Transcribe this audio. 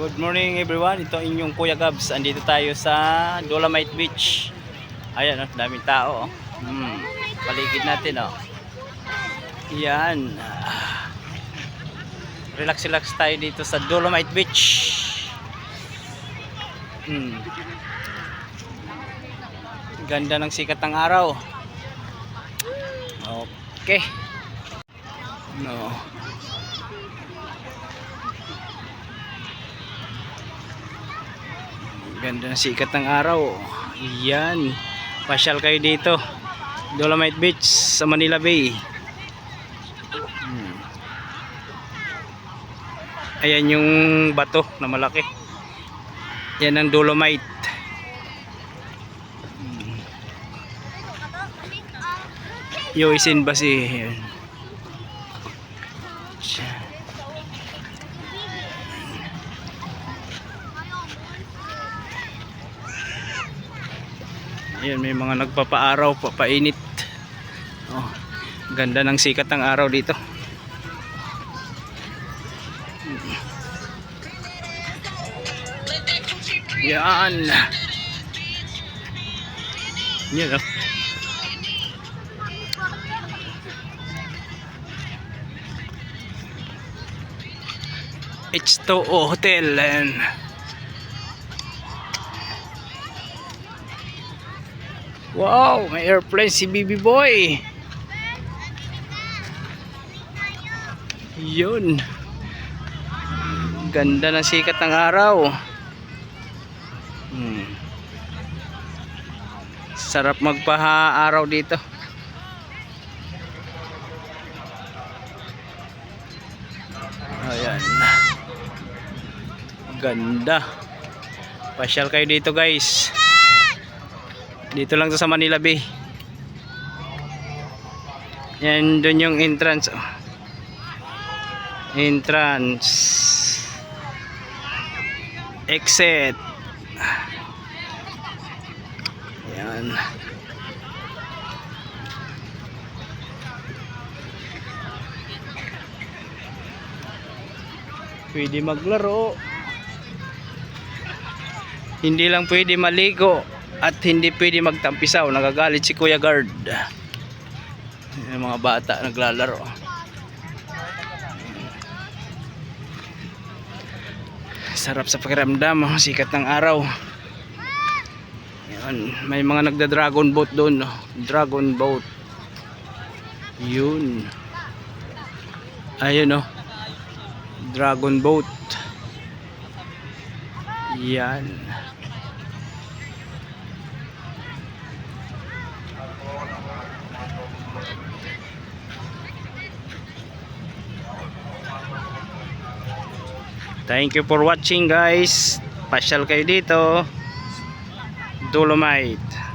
Good morning everyone. Ito inyong Kuya Gabs. Andito tayo sa Dolomite Beach. Ayan, oh, daming tao. Oh. Hmm. Paligid natin, oh. Yan. Relax, relax tayo dito sa Dolomite Beach. Hmm. Ganda ng sikat ng araw. Okay. No. Ganda ng sikat ng araw. Yan. Pasyal kayo dito. Dolomite Beach sa Manila Bay. Hmm. Ayan yung bato na malaki. Yan ang Dolomite. Hmm. Yoisin Basi. Yan. Ayan, may mga nagpapaaraw, papainit. Oh, ganda ng sikat ng araw dito. Yan. Yan oh. H2O Hotel and Wow, may airplane si Bibi Boy. Yun. Ganda ng sikat ng araw. Hmm. Sarap magpaha-araw dito. Ayan. Ganda. Pasyal kayo dito guys. Dito lang sa Manila Bay. Yan doon yung entrance. oh. Entrance. Exit. Yan. Pwede maglaro. Hindi lang pwede maligo at hindi pwede magtampisaw. Nagagalit si Kuya Guard. Yung mga bata naglalaro. Sarap sa pakiramdam, oh, sikat ng araw. Yan, may mga nagda-dragon boat doon, no? Dragon boat. Yun. Ayun, oh. Dragon boat. Yan. Thank you for watching guys. Pasyal kayo dito. Dolomite.